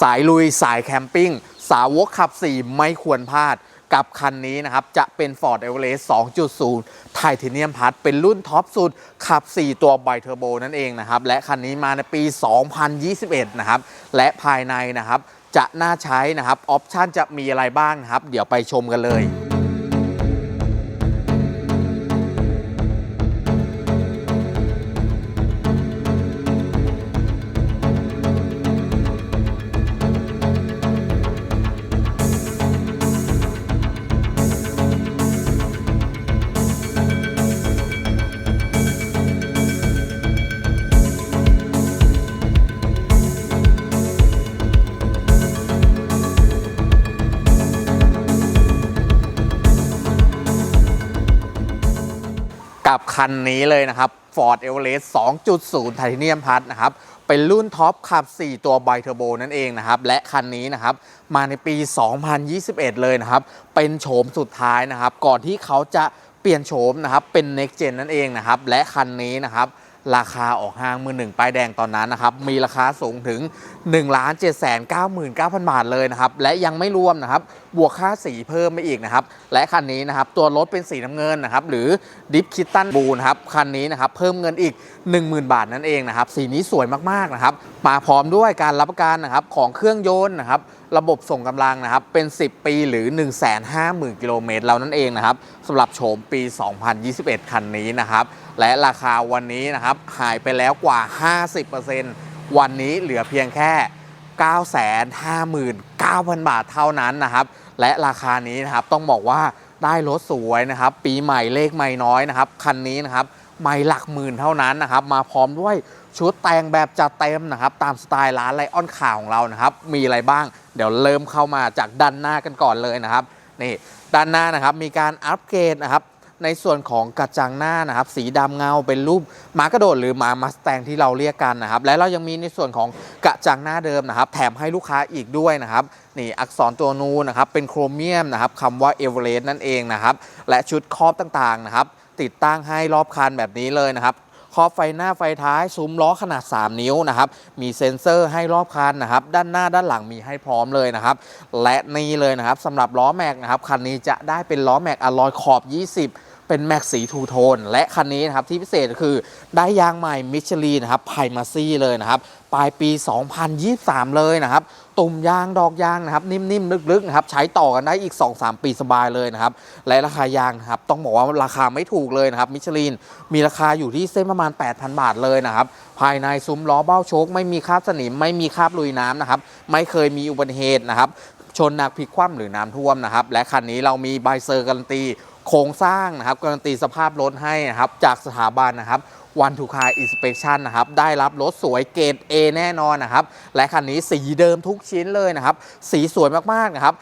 สายลุยสายแคมปิ้ง สาวกขับ 4 ไม่ควรพลาดกับคันนี้นะครับ จะเป็น Ford Everest 2.0 ไทเทเนียมพัทเป็นรุ่นท็อปสุด ขับ 4 ตัวไบเทอร์โบนั่นเองนะครับ และคันนี้มาในปี 2021 นะครับ และภายในนะครับ จะน่าใช้นะครับ ออปชันจะมีอะไรบ้างครับ เดี๋ยวไปชมกันเลย คันนี้เลยนะครับ Ford Everest 2.0 Titanium Plus นะครับ เป็นรุ่นท็อปขับ 4 ตัวไบเทอร์โบนั่นเองนะครับ และคันนี้นะครับ มาในปี 2021 เลยนะครับ เป็นโฉมสุดท้ายนะครับ ก่อนที่เขาจะเปลี่ยนโฉมนะครับ เป็น Next Gen นั่นเองนะครับ และคันนี้นะครับราคาออกห้างมือหนึ่งป้ายแดงตอนนั้นนะครับ มีราคาสูงถึง 1 7 9 9 0 0 0 บาทเลยนะครับ และยังไม่รวมนะครับบวกค่าสีเพิ่มไปอีกนะครับ และคันนี้นะครับตัวรถเป็นสีน้ำเงินนะครับหรือดิฟคิตตันบูนะครับคันนี้นะครับเพิ่มเงินอีก 10,000 บาทนั่นเองนะครับสีนี้สวยมากๆนะครับมาพร้อมด้วยการรับประกันนะครับของเครื่องยนต์นะครับระบบส่งกำลังนะครับเป็น 10 ปีหรือ 150,000 กิโลเมตรแล้วนั่นเองนะครับสำหรับโฉมปี 2021 คันนี้นะครับและราคาวันนี้นะครับหายไปแล้วกว่า 50%วันนี้เหลือเพียงแค่ 959,000 บาทเท่านั้นนะครับ และราคานี้นะครับต้องบอกว่าได้รถสวยนะครับ ปีใหม่เลขไม่น้อยนะครับ คันนี้นะครับไม่หลักหมื่นเท่านั้นนะครับ มาพร้อมด้วยชุดแต่งแบบจัดเต็มนะครับ ตามสไตล์ร้านไลออนข่าวของเรานะครับ มีอะไรบ้าง เดี๋ยวเริ่มเข้ามาจากด้านหน้ากันก่อนเลยนะครับนี่ด้านหน้านะครับมีการอัปเกรดนะครับ ในส่วนของกระจังหน้านะครับสีดำเงาเป็นรูปหมากระโดดหรือหมามาสแตงที่เราเรียกกันนะครับ และเรายังมีในส่วนของกระจังหน้าเดิมนะครับ แถมให้ลูกค้าอีกด้วยนะครับนี่อักษรตัวนูนนะครับเป็นโครเมียมนะครับคำว่าเอเวอเรสต์นั่นเองนะครับ และชุดครอบต่างๆนะครับ ติดตั้งให้รอบคันแบบนี้เลยนะครับครอบไฟหน้าไฟท้ายซุ้มล้อขนาด 3 นิ้วนะครับ มีเซ็นเซอร์ให้รอบคันนะครับ ด้านหน้าด้านหลังมีให้พร้อมเลยนะครับ และนี่เลยนะครับสำหรับล้อแม็กนะครับ คันนี้จะได้เป็นล้อแม็กอลลอยขอบ 20 เป็นแม็กสีทูโทนและคันนี้นะครับที่พิเศษก็คือได้ยางใหม่มิชลีนะครับไพมาซี่เลยนะครับปลายปี 2023 เลยนะครับตุ่มยางดอกยางนะครับนิ่มๆลึกๆนะครับใช้ต่อกันได้อีก 2-3 ปีสบายเลยนะครับและราคายางนะครับต้องบอกว่าราคาไม่ถูกเลยนะครับมิชลินมีราคาอยู่ที่เส้นประมาณ 8,000 บาทเลยนะครับภายในซุ้มล้อเบ้าโชค ไม่มีคราบสนิม ไม่มีคราบลุยน้ำนะครับไม่เคยมีอุบัติเหตุนะครับชนหนักพลิกคว่ำหรือน้ำท่วมนะครับและคันนี้เรามีใบเซอร์การันตี โครงสร้างนะครับการันตีสภาพรถให้นะครับจากสถาบันนะครับวันทูคาอินสเป t ชันนะครับ ได้รับรถสวยเกรด A แน่นอนนะครับ และคันนี้สีเดิมทุกชิ้นเลยนะครับ สีสวยมากๆนะครับ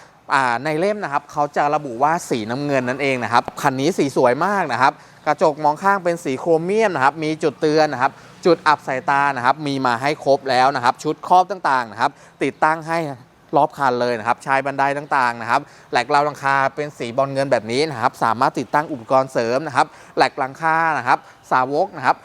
ในเล่มนะครับเขาจะระบุว่าสีน้ำเงินนั่นเองนะครับ คันนี้สีสวยมากนะครับ กระจกมองข้างเป็นสีโครเมียมนะครับ มีจุดเตือนนะครับ จุดอับสายตานะครับ มีมาให้ครบแล้วนะครับ ชุดครอบต่างๆนะครับ ติดตั้งให้ รอบคันเลยนะครับชายบันไดต่างๆนะครับแหลกราวหลังคาเป็นสีบอลเงินแบบนี้นะครับสามารถติดตั้งอุปกรณ์เสริมนะครับแหลกหลังคานะครับสาวกนะครับ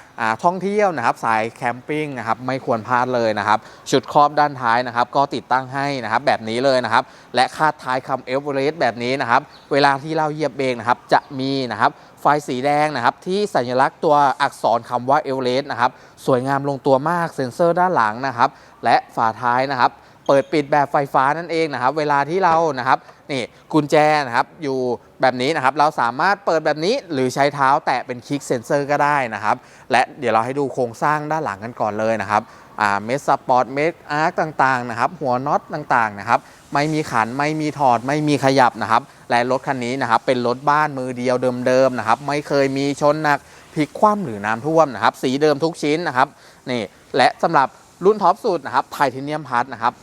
ท่องเที่ยวนะครับสายแคมปิ้งนะครับไม่ควรพลาดเลยนะครับชุดครอบด้านท้ายนะครับก็ติดตั้งให้นะครับแบบนี้เลยนะครับและคาดท้ายคำเอเวอเรสต์แบบนี้นะครับเวลาที่เราเหยียบเบรกนะครับจะมีนะครับไฟสีแดงนะครับที่สัญลักษณ์ตัวอักษรคำว่าเอเวอเรสต์นะครับสวยงามลงตัวมากเซ็นเซอร์ด้านหลังนะครับและฝาท้ายนะครับ เปิดปิดแบบไฟฟ้านั่นเองนะครับ เวลาที่เรานะครับนี่กุญแจนะครับอยู่แบบนี้นะครับ เราสามารถเปิดแบบนี้หรือใช้เท้าแตะเป็นคลิกเซนเซอร์ก็ได้นะครับ และเดี๋ยวเราให้ดูโครงสร้างด้านหลังกันก่อนเลยนะครับอ่าเมสสปอร์ตเมสอาร์ต่างๆนะครับ หัวน็อตต่างๆนะครับ ไม่มีขันไม่มีถอดไม่มีขยับนะครับ และรถคันนี้นะครับ เป็นรถบ้านมือเดียวเดิมๆนะครับ ไม่เคยมีชนหนักพลิกคว่ำหรือน้ำท่วมนะครับ สีเดิมทุกชิ้นนะครับนี่และสำหรับรุ่นท็อปสุดนะครับไทเทเนียมพัทนะครับ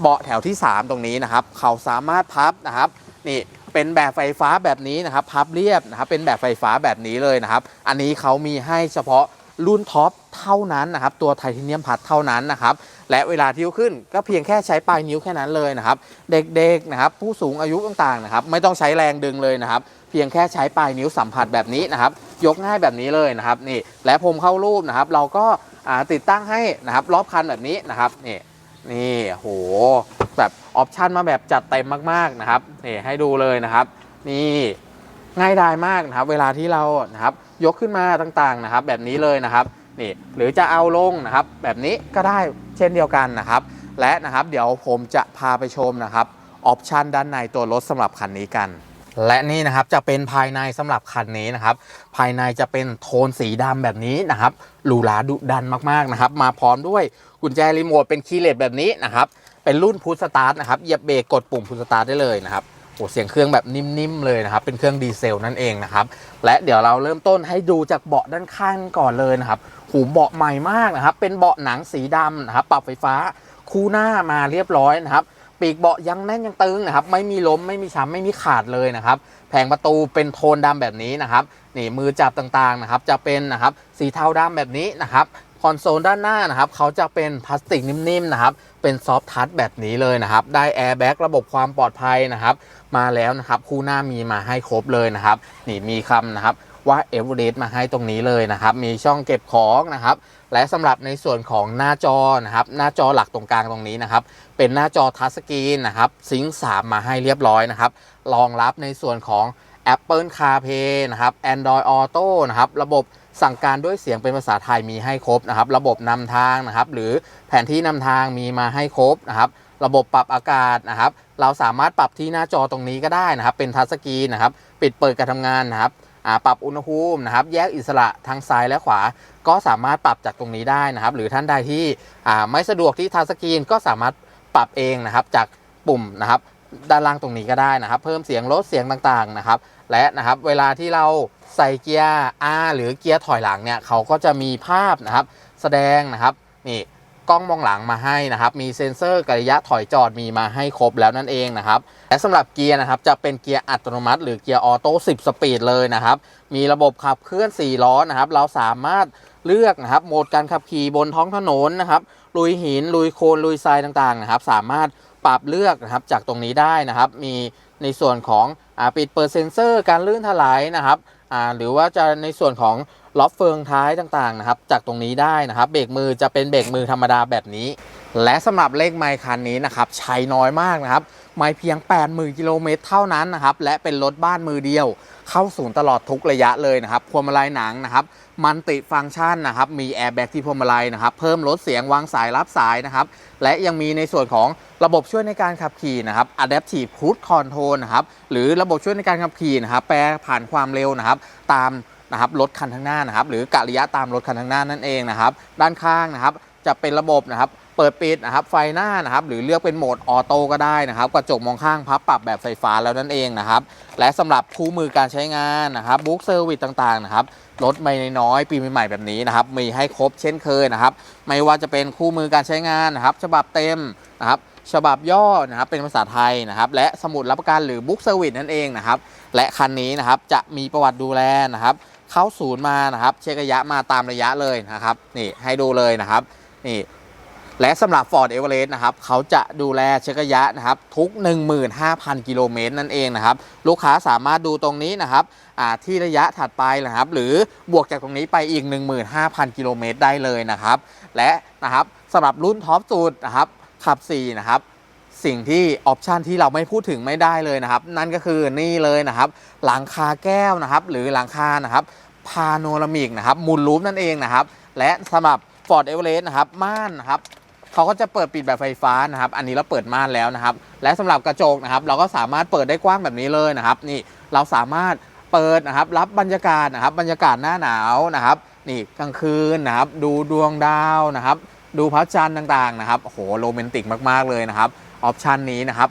เบาะแถวที่ 3 ตรงนี้นะครับ เขาสามารถพับนะครับนี่เป็นแบบไฟฟ้าแบบนี้นะครับ พับเรียบนะครับเป็นแบบไฟฟ้าแบบนี้เลยนะครับ อันนี้เขามีให้เฉพาะรุ่นท็อปเท่านั้นนะครับ ตัวไทเทเนียมพัดเท่านั้นนะครับ และเวลาที่ยกขึ้นก็เพียงแค่ใช้ปลายนิ้วแค่นั้นเลยนะครับ เด็กๆนะครับ ผู้สูงอายุต่างๆนะครับ ไม่ต้องใช้แรงดึงเลยนะครับ เพียงแค่ใช้ปลายนิ้วสัมผัสแบบนี้นะครับ ยกง่ายแบบนี้เลยนะครับนี่และพรมเข้ารูปนะครับ เราก็ติดตั้งให้นะครับรอบคันแบบนี้นะครับนี่ นี่โหแบบออปชันมาแบบจัดเต็มมากๆนะครับนี่ให้ดูเลยนะครับ นี่ง่ายดายมากนะครับ เวลาที่เรานะครับยกขึ้นมาต่างๆนะครับ แบบนี้เลยนะครับนี่หรือจะเอาลงนะครับ แบบนี้ก็ได้เช่นเดียวกันนะครับ และนะครับเดี๋ยวผมจะพาไปชมนะครับออปชันด้านในตัวรถสำหรับคันนี้กัน และนี่นะครับจะเป็นภายในสำหรับคันนี้นะครับ ภายในจะเป็นโทนสีดำแบบนี้นะครับหรูหราดุดันมากๆนะครับ มาพร้อมด้วย กุญแจรีโมทเป็นคีย์เลสแบบนี้นะครับเป็นรุ่นพุทสตาร์ทนะครับเหยียบเบรกกดปุ่มพุทสตาร์ทได้เลยนะครับโอ้เสียงเครื่องแบบนิ่มๆเลยนะครับ เป็นเครื่องดีเซลนั่นเองนะครับ และเดี๋ยวเราเริ่มต้นให้ดูจากเบาะด้านข้างก่อนเลยนะครับหูเบาะใหม่มากนะครับ เป็นเบาะหนังสีดำนะครับ ปรับไฟฟ้าคู่หน้ามาเรียบร้อยนะครับ ปีกเบาะยังแน่นยังตึงนะครับ ไม่มีล้มไม่มีช้ำไม่มีขาดเลยนะครับ แผงประตูเป็นโทนดำแบบนี้นะครับ นี่มือจับต่างๆนะครับ จะเป็นนะครับสีเทาดำแบบนี้นะครับ คอนโซลด้านหน้านะครับเขาจะเป็นพลาสติกนิ่มๆนะครับ เป็นซอฟทัชแบบนี้เลยนะครับ ได้แอร์แบ็กระบบความปลอดภัยนะครับ มาแล้วนะครับ คู่หน้ามีมาให้ครบเลยนะครับ นี่มีคำนะครับว่าเอเวอเรสต์มาให้ตรงนี้เลยนะครับ มีช่องเก็บของนะครับ และสำหรับในส่วนของหน้าจอนะครับ หน้าจอหลักตรงกลางตรงนี้นะครับ เป็นหน้าจอทัชสกรีนนะครับ ซิงค์3มาให้เรียบร้อยนะครับ รองรับในส่วนของ Apple CarPlay นะครับ Android Auto นะครับ ระบบ สั่งการด้วยเสียงเป็นภาษาไทยมีให้ครบนะครับ ระบบนำทางนะครับ หรือแผนที่นำทางมีมาให้ครบนะครับ ระบบปรับอากาศนะครับ เราสามารถปรับที่หน้าจอตรงนี้ก็ได้นะครับ เป็นทัชสกรีนนะครับ ปิดเปิดการทำงานนะครับปรับอุณหภูมินะครับ แยกอิสระทางซ้ายและขวา ก็สามารถปรับจากตรงนี้ได้นะครับ หรือท่านใดที่ไม่สะดวกที่ทัชสกรีนก็สามารถปรับเองนะครับ จากปุ่มนะครับ ด้านล่างตรงนี้ก็ได้นะครับ เพิ่มเสียงลดเสียงต่างๆนะครับ และนะครับเวลาที่เรา ใส่เกียร์ R หรือเกียร์ถอยหลังเนี่ยเขาก็จะมีภาพนะครับ แสดงนะครับนี่กล้องมองหลังมาให้นะครับ มีเซ็นเซอร์ระยะถอยจอดมีมาให้ครบแล้วนั่นเองนะครับ และสำหรับเกียร์นะครับจะเป็นเกียร์อัตโนมัติ หรือเกียร์ออโต้ 10 สปีดเลยนะครับ มีระบบขับเคลื่อน 4 ล้อนะครับ เราสามารถเลือกนะครับ โหมดการขับขี่บนท้องถนนนะครับ ลุยหิน ลุยโคลน ลุยทรายต่างๆนะครับ สามารถปรับเลือกนะครับจากตรงนี้ได้นะครับ มีในส่วนของอปิดเปิดเซ็นเซอร์ การลื่นถลายนะครับ อ่าหรือว่าจะในส่วนของล็อกเฟืองท้ายต่างๆนะครับ จากตรงนี้ได้นะครับเบรกมือจะเป็นเบรกมือธรรมดาแบบนี้ และสำหรับเลขไมค์คันนี้นะครับใช้น้อยมากนะครับ ไม่เพียง 80,000กิโลเมตรเท่านั้นนะครับ และเป็นรถบ้านมือเดียว เข้าศูนย์ตลอดทุกระยะเลยนะครับพวงมาลัยหนังนะครับ มันติฟังก์ชันนะครับ มีแอร์แบ็กที่พวงมาลัยนะครับ เพิ่มลดเสียงวางสายรับสายนะครับ และยังมีในส่วนของระบบช่วยในการขับขี่นะครับ Adaptive Cruise Control นะครับ หรือระบบช่วยในการขับขี่นะครับ แปรผ่านความเร็วนะครับ ตามนะครับรถคันข้างหน้านะครับ หรือกะระยะตามรถคันข้างหน้านั่นเองนะครับ ด้านข้างนะครับ จะเป็นระบบนะครับ เปิดปิดนะครับไฟหน้านะครับหรือเลือกเป็นโหมดออโต้ก็ได้นะครับกระจกมองข้างพับปรับแบบไฟฟ้าแล้วนั่นเองนะครับและสำหรับคู่มือการใช้งานนะครับบุ๊กเซอร์วิสต่างๆนะครับรถไม่น้อยปีใหม่ๆแบบนี้นะครับมีให้ครบเช่นเคยนะครับไม่ว่าจะเป็นคู่มือการใช้งานนะครับฉบับเต็มนะครับฉบับย่อนะครับเป็นภาษาไทยนะครับและสมุดรับประกันหรือบุ๊กเซอร์วิสนั่นเองนะครับและคันนี้นะครับจะมีประวัติดูแลนะครับเข้าศูนย์มานะครับเช็คระยะมาตามระยะเลยนะครับนี่ให้ดูเลยนะครับนี่ และสำหรับ Ford Everest นะครับเขาจะดูแลเช็คระยะนะครับทุก 15,000 กิโลเมตรนั่นเองนะครับลูกค้าสามารถดูตรงนี้นะครับที่ระยะถัดไปนะครับหรือบวกจากตรงนี้ไปอีก 15,000 กิโลเมตรได้เลยนะครับและนะครับสำหรับรุ่นท็อปสุดนะครับขับ 4 นะครับสิ่งที่ออปชันที่เราไม่พูดถึงไม่ได้เลยนะครับ นั่นก็คือนี่เลยนะครับ หลังคาแก้วนะครับ หรือหลังคานะครับพาโนรามิกนะครับมูลรูปนั่นเองนะครับ และสำหรับ Ford Everest นะครับม่านนะครับ เขาก็จะเปิดปิดแบบไฟฟ้านะครับ อันนี้เราเปิดม่านแล้วนะครับ และสำหรับกระจกนะครับ เราก็สามารถเปิดได้กว้างแบบนี้เลยนะครับ นี่เราสามารถเปิดนะครับรับบรรยากาศนะครับ บรรยากาศหน้าหนาวนะครับ นี่กลางคืนนะครับ ดูดวงดาวนะครับ ดูพระจันทร์ต่างๆนะครับโอ้โหโรแมนติกมากๆเลยนะครับออปชันนี้นะครับ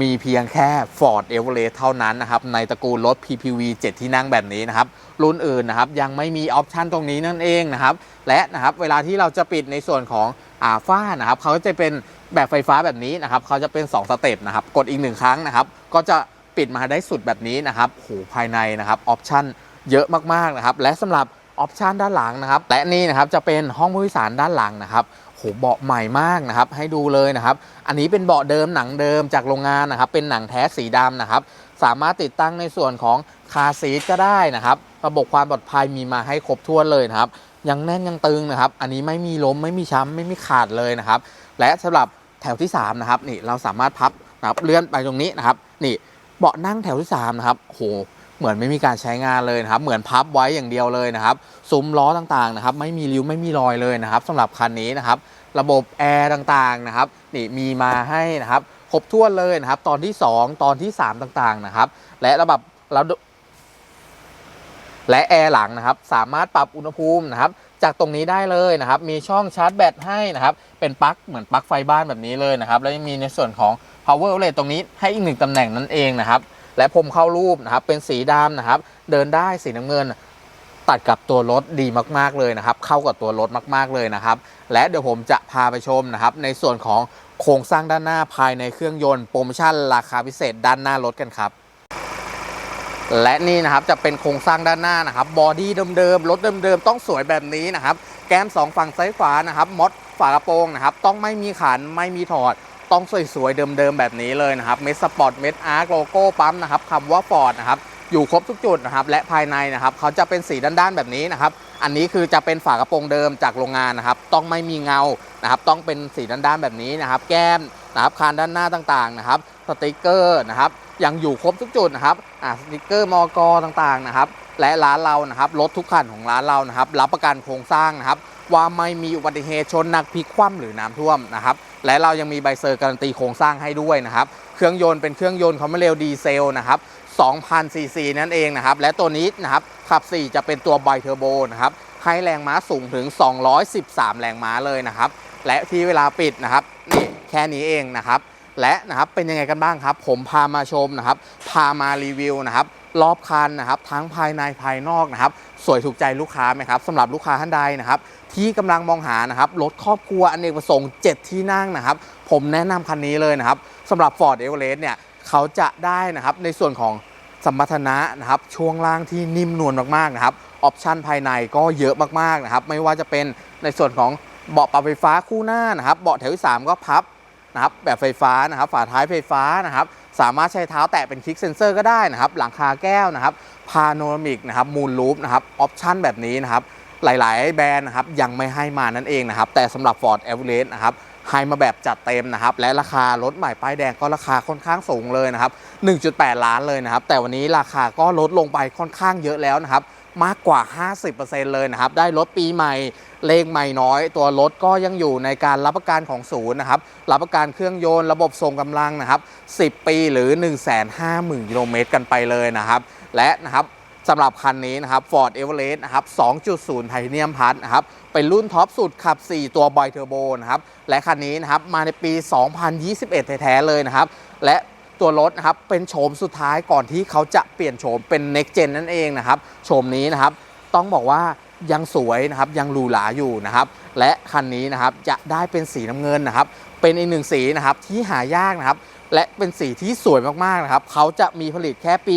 มีเพียงแค่ Ford Everest เท่านั้นนะครับ ในตระกูลรถ PPV 7 ที่นั่งแบบนี้นะครับ รุ่นอื่นนะครับยังไม่มีออปชันตรงนี้นั่นเองนะครับ และนะครับเวลาที่เราจะปิดในส่วนของอาฝ้านะครับเขาก็จะเป็นแบบไฟฟ้าแบบนี้นะครับเขาจะเป็น 2 สเต็ปนะครับ กดอีกหนึ่งครั้งนะครับ ก็จะปิดมาได้สุดแบบนี้นะครับโหภายในนะครับออปชันเยอะมากๆนะครับ และสำหรับออปชันด้านหลังนะครับ และนี่นะครับจะเป็นห้องผู้โดยสารด้านหลังนะครับ โหเบาะใหม่มากนะครับ ให้ดูเลยนะครับ อันนี้เป็นเบาะเดิมหนังเดิมจากโรงงานนะครับ เป็นหนังแท้สีดำนะครับ สามารถติดตั้งในส่วนของคาซีทก็ได้นะครับ ระบบความปลอดภัยมีมาให้ครบถ้วนเลยนะครับ ยังแน่นยังตึงนะครับ อันนี้ไม่มีล้มไม่มีช้ำไม่มีขาดเลยนะครับ และสำหรับแถวที่3นะครับนี่เราสามารถพับนะครับเลื่อนไปตรงนี้นะครับ นี่เบาะนั่งแถวที่3นะครับโห เหมือนไม่มีการใช้งานเลยนะครับ เหมือนพับไว้อย่างเดียวเลยนะครับซุ้มล้อต่างๆนะครับ ไม่มีริ้วไม่มีรอยเลยนะครับสำหรับคันนี้นะครับ ระบบแอร์ต่างๆนะครับนี่มีมาให้นะครับครบถ้วนเลยนะครับ ตอนที่ 2 ตอนที่ 3 ต่างๆนะครับ และระบบระและแอร์หลังนะครับ สามารถปรับอุณหภูมินะครับ จากตรงนี้ได้เลยนะครับ มีช่องชาร์จแบตให้นะครับ เป็นปลั๊กเหมือนปลั๊กไฟบ้านแบบนี้เลยนะครับ แล้วยังมีในส่วนของ power outlet ตรงนี้ให้อีกหนึ่งตำแหน่งนั่นเองนะครับ และพรมเข้ารูปนะครับเป็นสีดำนะครับ เดินได้สีน้ำเงิน ตัดกับตัวรถดีมากๆเลยนะครับ เข้ากับตัวรถมากๆเลยนะครับ และเดี๋ยวผมจะพาไปชมนะครับ ในส่วนของโครงสร้างด้านหน้าภายในเครื่องยนต์โปรโมชั่นราคาพิเศษด้านหน้ารถกันครับและนี่นะครับจะเป็นโครงสร้างด้านหน้านะครับบอดี้เดิมๆรถเดิมๆต้องสวยแบบนี้นะครับ แก้มสองฝั่งซ้ายขวานะครับมดฝากระโปรงนะครับ ต้องไม่มีขันไม่มีถอด ต้องสวยๆ เดิมๆ แบบนี้เลยนะครับ เมสสปอร์ต เมสอาร์โลโก้ปั๊มนะครับคำว่าฟอร์ดนะครับ อยู่ครบทุกจุดนะครับ และภายในนะครับ เขาจะเป็นสีด้านๆ แบบนี้นะครับ อันนี้คือจะเป็นฝากระโปรงเดิมจากโรงงานนะครับ ต้องไม่มีเงา นะครับ ต้องเป็นสีด้านๆ แบบนี้นะครับ แก้มนะครับ คานด้านหน้าต่างๆ นะครับ สติกเกอร์นะครับ ยังอยู่ครบทุกจุดนะครับ อ่า สติกเกอร์มอกต่างๆ นะครับ และร้านเรา นะครับ รถทุกคันของร้านเรา นะครับ รับประกันโครงสร้างนะครับ ว่าไม่มีอุบัติเหตุชนหนักพลิกคว่ำหรือน้ำท่วมนะครับและเรายังมีใบเซอร์การันตีโครงสร้างให้ด้วยนะครับเครื่องยนต์เป็นเครื่องยนต์คอมเมเรลดีเซลนะครับ2,000ซีซีนั่นเองนะครับและตัวนี้นะครับขับ 4 จะเป็นตัวไบเทอร์โบนะครับให้แรงม้าสูงถึง 213 แรงม้าเลยนะครับและที่เวลาปิดนะครับนี่แค่นี้เองนะครับและนะครับเป็นยังไงกันบ้างครับ ผมพามาชมนะครับ พามารีวิวนะครับ รอบคันนะครับ ทั้งภายในภายนอกนะครับ สวยถูกใจลูกค้าไหมครับสำหรับลูกค้าท่านใดนะครับที่กำลังมองหานะครับรถครอบครัวอเนกประสงค์ 7 ที่นั่งนะครับ ผมแนะนำคันนี้เลยนะครับสำหรับ Ford e v e r e s t เนี่ยเขาจะได้นะครับในส่วนของสมรรถนะนะครับช่วงล่างที่นิ่มนวลมากๆนะครับออปชันภายในก็เยอะมากๆนะครับ ไม่ว่าจะเป็นในส่วนของเบาะปรับไฟฟ้าคู่หน้านะครับ เบาะแถวที่3ก็พับนะครับแบบไฟฟ้านะครับ ฝาท้ายไฟฟ้านะครับ สามารถใช้เท้าแตะเป็นคลิกเซนเซอร์ก็ได้นะครับ หลังคาแก้วนะครับพาโนรามิกนะครับมูลลูปนะครับออปชันแบบนี้นะครับ หลาย ๆ แบรนด์นะครับยังไม่ให้มานั่นเองนะครับ แต่สำหรับ Ford e v e r e s t นะครับให้มาแบบจัดเต็มนะครับ และราคารถใหม่ป้ายแดงก็ราคาค่อนข้างสูงเลยนะครับ 1.8 ล้านเลยนะครับ แต่วันนี้ราคาก็ลดลงไปค่อนข้างเยอะแล้วนะครับ มากกว่า 50%เลยนะครับ ได้รถปีใหม่ เลขใหม่น้อย ตัวรถก็ยังอยู่ในการรับประกันของศูนย์นะครับ รับประกันเครื่องยนต์ ระบบส่งกำลังนะครับ 10 ปีหรือ 150,000กิโลเมตรกันไปเลยนะครับ และนะครับสำหรับคันนี้นะครับ Ford Everest นะครับ 2.0 Titanium Plus นะครับ เป็นรุ่นท็อปสุดขับ 4 ตัว b อยเทอร์โบนะครับ และคันนี้นะครับ มาในปี 2021 แท้ๆเลยนะครับ และ ตัวรถนะครับเป็นโฉมสุดท้ายก่อนที่เขาจะเปลี่ยนโฉมเป็น Next Gen นั่นเองนะครับโฉมนี้นะครับต้องบอกว่ายังสวยนะครับยังหรูหราอยู่นะครับและคันนี้นะครับจะได้เป็นสีน้ำเงินนะครับเป็นอีกหนึ่งสีนะครับที่หายากนะครับและเป็นสีที่สวยมากๆนะครับเขาจะมีผลิตแค่ปี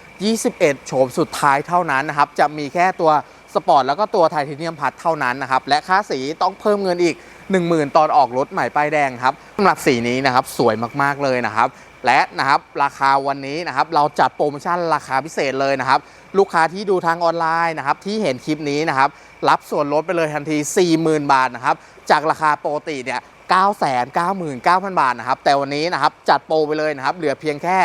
2021 โฉมสุดท้ายเท่านั้นนะครับจะมีแค่ตัวสปอร์ตแล้วก็ตัวไทเทเนียมพัดเท่านั้นนะครับและค่าสีต้องเพิ่มเงินอีก 10,000 ตอนออกรถใหม่ป้ายแดงครับสำหรับสีนี้นะครับสวยมากๆเลยนะครับ และนะครับราคาวันนี้นะครับเราจัดโปรโมชั่นราคาพิเศษเลยนะครับ ลูกค้าที่ดูทางออนไลน์นะครับที่เห็นคลิปนี้นะครับรับส่วนลดไปเลยทันที 40,000 บาทนะครับจากราคาปกติเนี่ย999,000 บาทนะครับแต่วันนี้นะครับจัดโปรไปเลยนะครับเหลือเพียงแค่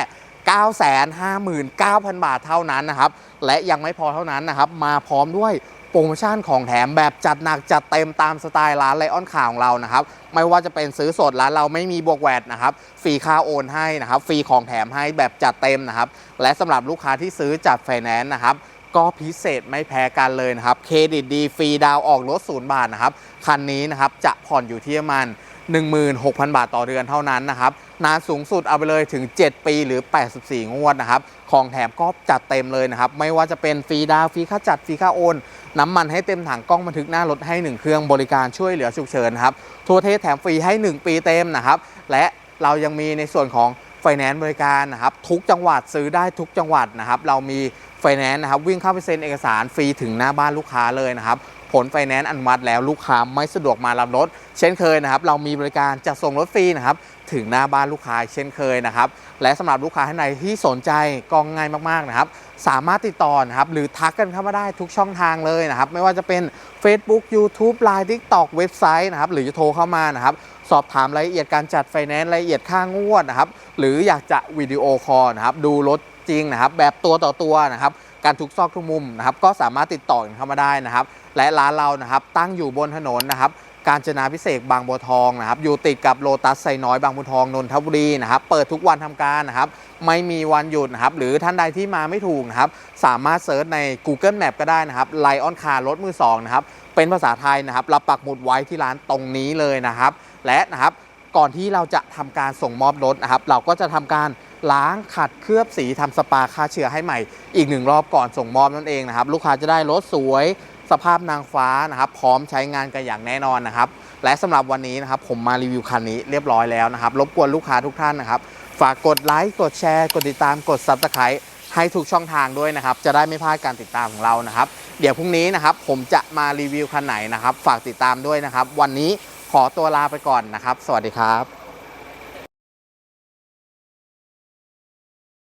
959,000 บาทเท่านั้นนะครับและยังไม่พอเท่านั้นนะครับมาพร้อมด้วย โปรโมชั่นของแถมแบบจัดหนักจัดเต็มตามสไตล์ร้านไลออนข่าวของเรานะครับไม่ว่าจะเป็นซื้อสดร้านเราไม่มีบวกแวดนะครับฟรีค่าโอนให้นะครับฟรีของแถมให้แบบจัดเต็มนะครับและสำหรับลูกค้าที่ซื้อจัดไฟแนนซ์นะครับก็พิเศษไม่แพ้กันเลยนะครับเครดิตดีฟรีดาวออกรถศูนย์บาทนะครับคันนี้นะครับจะผ่อนอยู่ที่ประมาณ 16,000 บาทต่อเดือนเท่านั้นนะครับ นานสูงสุดเอาไปเลยถึง 7 ปีหรือ 84 งวดนะครับ ของแถมก็จัดเต็มเลยนะครับ ไม่ว่าจะเป็นฟรีดาวฟรีค่าจัดฟรีค่าโอน น้ำมันให้เต็มถังกล้องบันทึกหน้ารถให้ 1 เครื่องบริการช่วยเหลือฉุกเฉินครับทัวร์เทสแถมฟรีให้ 1 ปีเต็มนะครับ และเรายังมีในส่วนของไฟแนนซ์บริการนะครับทุกจังหวัดซื้อได้ทุกจังหวัดนะครับ เรามีไฟแนนซ์นะครับวิ่งเข้าไปเซ็นเอกสารฟรีถึงหน้าบ้านลูกค้าเลยนะครับ ผลไฟแนนซ์อนุมัติแล้วลูกค้าไม่สะดวกมารับรถ เช่นเคยนะครับ เรามีบริการจะส่งรถฟรีนะครับถึงหน้าบ้านลูกค้าเช่นเคยนะครับ และสำหรับลูกค้าท่านใดที่สนใจก็ง่ายมากๆนะครับ สามารถติดต่อนะครับหรือทักกันเข้ามาได้ทุกช่องทางเลยนะครับ ไม่ว่าจะเป็น Facebook YouTube Line TikTok เว็บไซต์นะครับ หรือจะโทรเข้ามานะครับสอบถามรายละเอียดการจัดไฟแนนซ์รายละเอียดค่างวดนะครับ หรืออยากจะวิดีโอคอลนะครับ ดูรถจริงนะครับ แบบตัวต่อตัวนะครับ การทุกซอกทุกมุมนะครับก็สามารถติดต่อกันเข้ามาได้นะครับ และร้านเรานะครับตั้งอยู่บนถนนนะครับการจนาพิเศษบางบัวทองนะครับอยู่ติดกับโลตัสไซน้อยบางบัวทองนนทบุรีนะครับเปิดทุกวันทำการนะครับไม่มีวันหยุดนะครับหรือท่านใดที่มาไม่ถูกนะครับสามารถเซิร์ชใน Google Map ก็ได้นะครับไลออนคาร์รถมือสองนะครับเป็นภาษาไทยนะครับเราปักหมุดไว้ที่ร้านตรงนี้เลยนะครับ และนะครับก่อนที่เราจะทำการส่งมอบรถนะครับเราก็จะทำการ ล้างขัดเคลือบสีทำสปาฆ่าเชื้อให้ใหม่ อีกหนึ่งรอบก่อนส่งมอบนั่นเองนะครับ ลูกค้าจะได้รถสวย สภาพนางฟ้านะครับ พร้อมใช้งานกันอย่างแน่นอนนะครับ และสำหรับวันนี้นะครับ ผมมารีวิวคันนี้เรียบร้อยแล้วนะครับ รบกวนลูกค้าทุกท่านนะครับ ฝากกดไลค์กดแชร์ กดติดตามกด Subscribe ให้ทุกช่องทางด้วยนะครับ จะได้ไม่พลาดการติดตามของเรานะครับ เดี๋ยวพรุ่งนี้นะครับผมจะมารีวิวคันไหนนะครับ ฝากติดตามด้วยนะครับ วันนี้ขอตัวลาไปก่อนนะครับ สวัสดีครับ